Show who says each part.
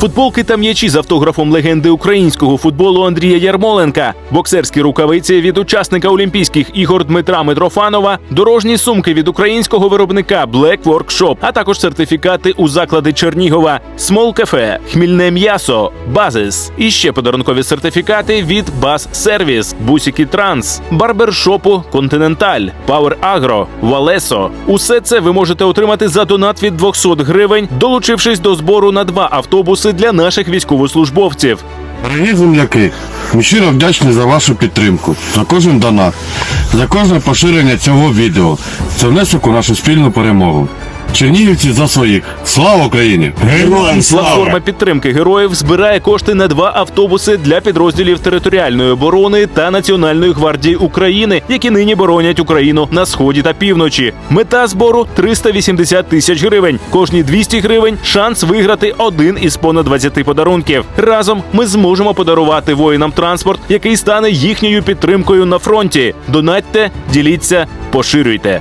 Speaker 1: футболки та м'ячі з автографом легенди українського футболу Андрія Ярмоленка, боксерські рукавиці від учасника Олімпійських ігор Дмитра Митрофанова, дорожні сумки від українського виробника Black Workshop, а також сертифікати у заклади Чернігова, Смол Кафе, Хмільне м'ясо, Базис. І ще подарункові сертифікати від Баз Сервіс, Бусіки Транс, Барбершопу Континенталь, Пауер Агро, Валесо. Усе це ви можете отримати за донат від 200 гривень, долучившись до збору на два автобуси для наших військовослужбовців.
Speaker 2: Дорогі земляки, ми щиро вдячні за вашу підтримку, за кожен донат, за кожне поширення цього відео. Це внесок у нашу спільну перемогу. Чернігівці за своїх. Слава Україні! Героям
Speaker 1: Платформа підтримки героїв збирає кошти на два автобуси для підрозділів територіальної оборони та Національної гвардії України, які нині боронять Україну на сході та півночі. Мета збору 380 тисяч гривень. Кожні 200 гривень шанс виграти один із понад 20 подарунків. Разом ми зможемо подарувати воїнам транспорт, який стане їхньою підтримкою на фронті. Донатьте, діліться, поширюйте.